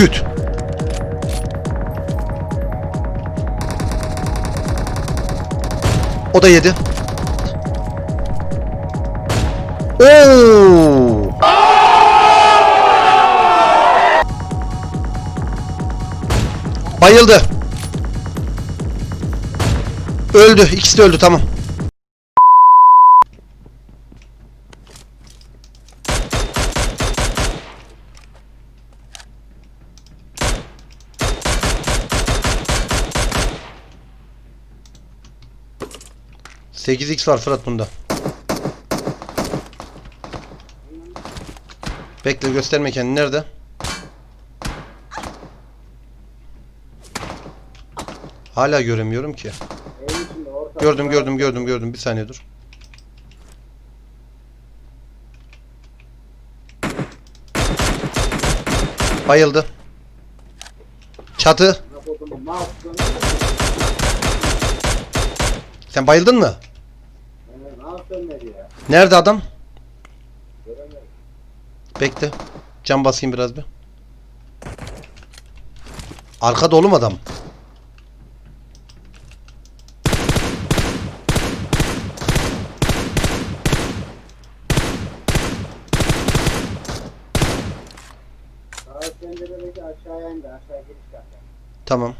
Küt. O da yedi. Oo! Bayıldı. Öldü. İkisi de öldü tamam. Sekiz x var Fırat bunda. Bekle gösterme kendini. Nerede? Hala göremiyorum ki. Gördüm gördüm gördüm gördüm. Bir saniye dur. Bayıldı. Çatı. Sen bayıldın mı? Ya? Nerede adam? Göremedim. Bekle. Cam basayım biraz bir. Arka dolu adam? Tamam.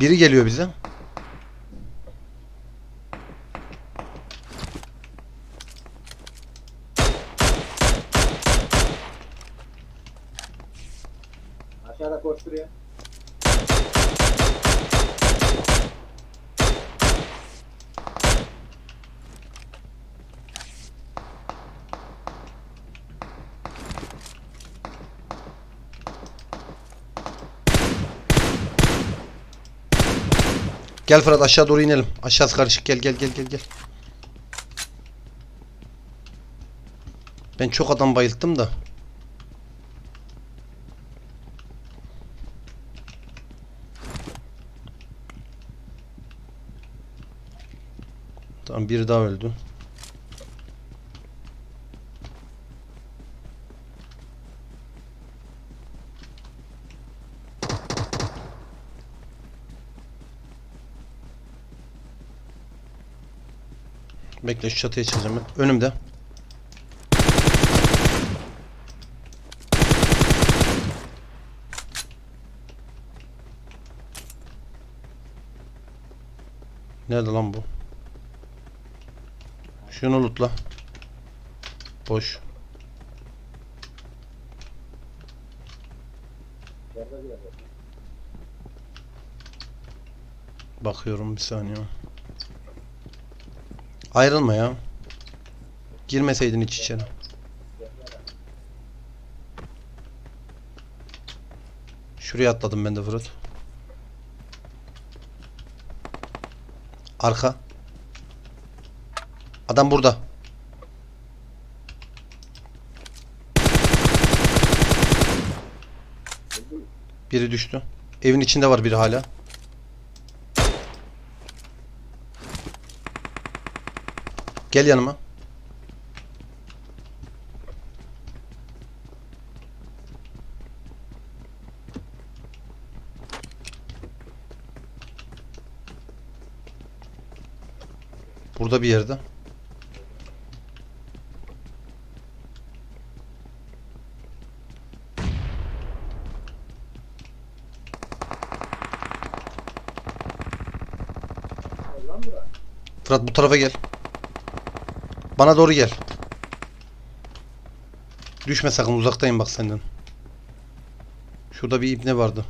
Biri geliyor bize. Koşturuyor. Gel Fırat aşağı doğru inelim. Aşağısı karışık. Gel gel gel gel gel. Ben çok adam bayılttım da. Tamam biri daha öldü. Bekle şu çatıya çıkacağım ben. Önümde. Nerede lan bu? Şunu lootla. Boş. Bakıyorum bir saniye. Ayrılma ya. Girmeseydin hiç içeri. Şuraya atladım ben de Fırat. Arka. Adam burada. Biri düştü. Evin içinde var biri hala. Gel yanıma. Burada bir yerde. Fırat bu tarafa gel. Bana doğru gel. Düşme sakın uzaktayım bak senden. Şurada bir ibne vardı.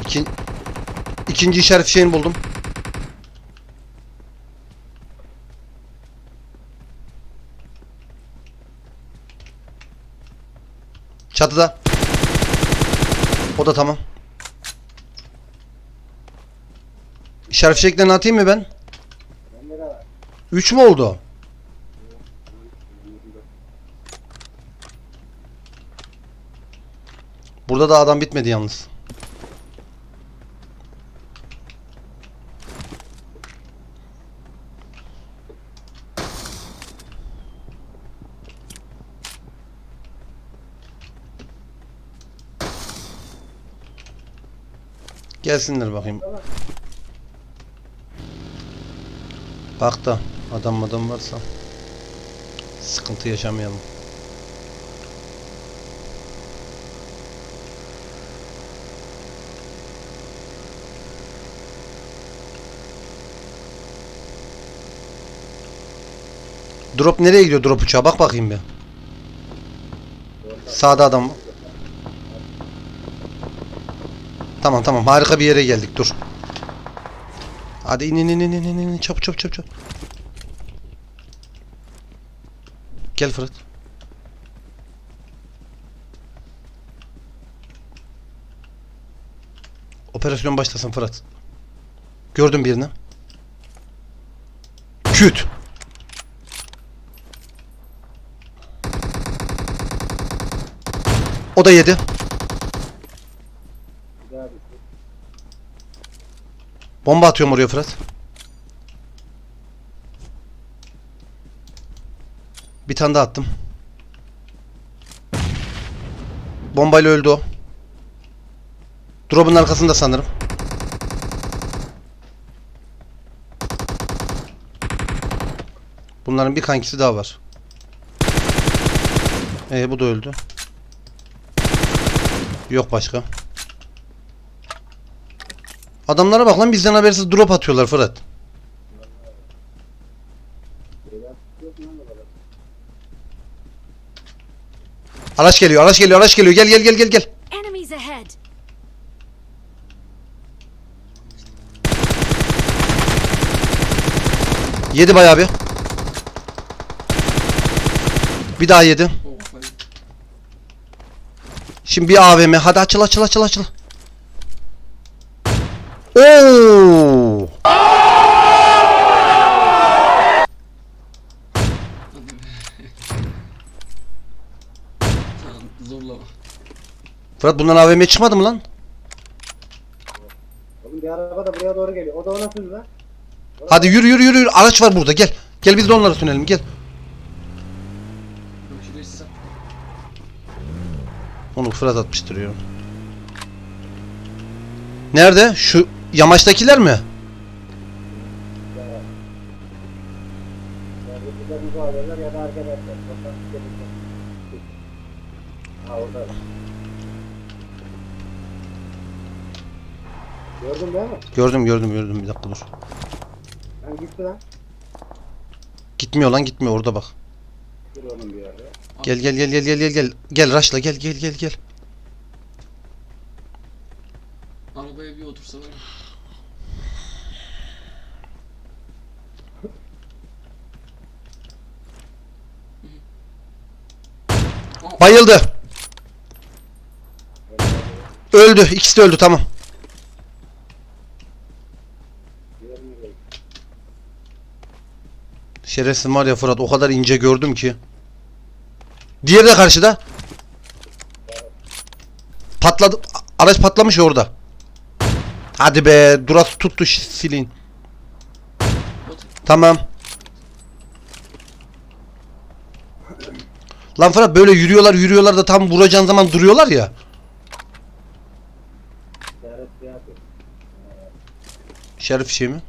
İkin... İkinci işaret fişeğini buldum. Çatıda. O da tamam. İşaret fişeklerini atayım mı ben? Bende de var. 3 mü oldu? Burada da adam bitmedi yalnız. Gelsinler bakayım. Bak da adam adam varsa sıkıntı yaşamayalım. Drop nereye gidiyor drop uçağı? Bak bakayım bir. Sağda adam. Tamam tamam harika bir yere geldik dur. Hadi in in in in in in çabuk çabuk çabuk çabuk. Gel Fırat. Operasyon başlasın Fırat. Gördüm birini. Küt. O da yedi. Güzel bir şey. Bomba atıyorum oraya Fırat. Bir tane daha attım. Bombayla öldü o. Drop'un arkasında sanırım. Bunların bir kankisi daha var. Ee bu da öldü. Yok başka. Adamlara bak lan bizden habersiz drop atıyorlar Fırat. Araç geliyor, araç geliyor, araç geliyor. Gel gel gel gel gel. Yedi bayağı bir. Bir daha yedi. Şimdi bir AVM. Hadi açıl açıl açıl açıl. Oo! Zorlama. Fırat bundan AVM çıkmadı mı lan? Oğlum bir araba da buraya doğru geliyor. O da ona sürdü lan. Hadi yürü yürü yürü. yürü. Araç var burada gel. Gel biz de onlara sünelim gel. Onu Fırat atmıştır ya. Nerede? Şu yamaçtakiler mi? Gördün değil mi? Gördüm gördüm gördüm bir dakika dur. Ben gitti lan. Gitmiyor lan gitmiyor orada bak. Dur oğlum bir yerde. Gel gel gel gel gel gel gel. Gel Raşla gel gel gel gel. Arabaya bir otursa Bayıldı. Öldü. İkisi de öldü tamam. Şerefsiz var ya Fırat o kadar ince gördüm ki. Diğeri de karşıda. Patladı. Araç patlamış orada. Hadi be. Durası tuttu silin. Tamam. Lan Fırat böyle yürüyorlar yürüyorlar da tam vuracağın zaman duruyorlar ya. Şerif şey mi?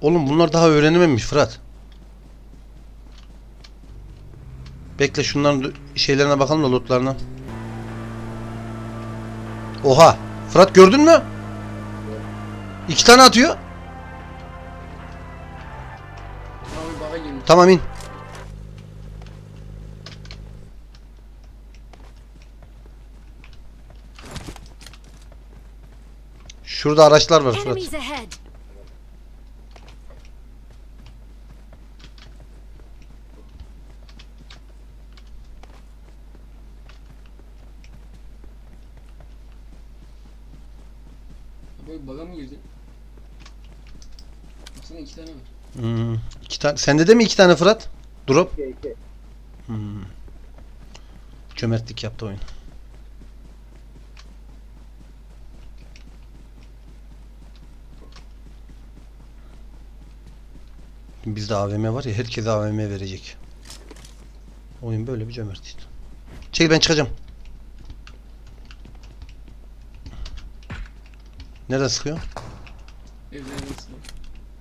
Oğlum bunlar daha öğrenememiş Fırat. Bekle şunların şeylerine bakalım da lootlarına. Oha! Fırat gördün mü? İki tane atıyor. Tamam in. Şurada araçlar var ahead! Böyle baga mı girdi? Baksana iki tane var. Hmm, iki tane. Sende de mi iki tane Fırat? Drop. Hmm. Cömertlik yaptı oyun. Bizde AVM var ya herkese AVM verecek. Oyun böyle bir cömertlik. Çekil ben çıkacağım. Nereden sıkıyor?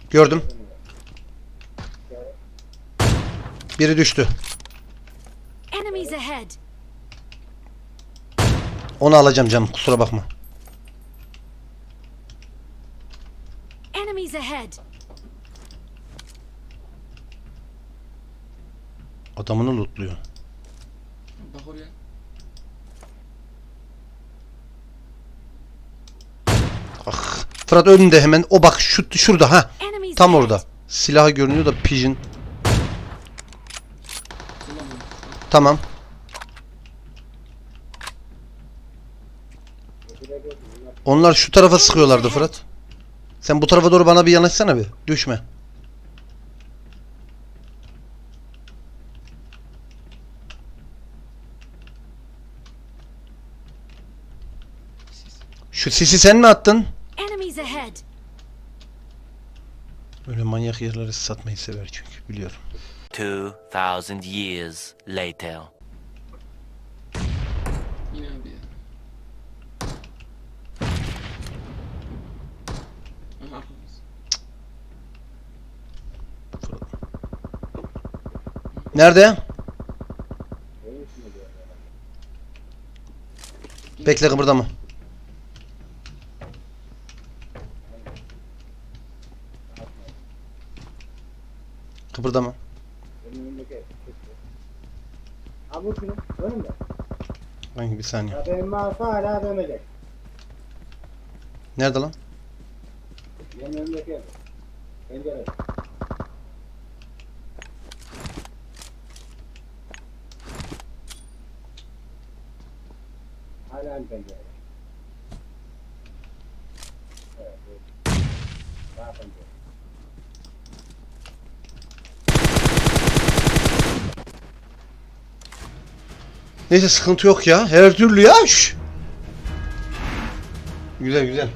Gördüm. Biri düştü. Enemies ahead! Onu alacağım canım kusura bakma. Enemies ahead! Adamını lootluyor. Bak oraya. Ah. Fırat önünde hemen. O bak şu şurada ha. Tam orada. Silahı görünüyor da pigeon. Tamam. Onlar şu tarafa sıkıyorlardı Fırat. Sen bu tarafa doğru bana bir yanaşsana bir. Düşme. Şu sisi sen mi attın? Öyle manyak yerleri satmayı sever çünkü biliyorum. 2,000 years later. Yine. Aha arkamız. Nerede? Bekle kıpırdama. Kıpırdama. Bu şunu. Önümde. Hangi bir saniye. Ya benim mouse hala dönecek. Nerede lan? Benim önümdeki ev. Pencere. Hala aynı pencere. Evet. Daha pencere. Neyse sıkıntı yok ya. Her türlü ya. Şş. Güzel güzel.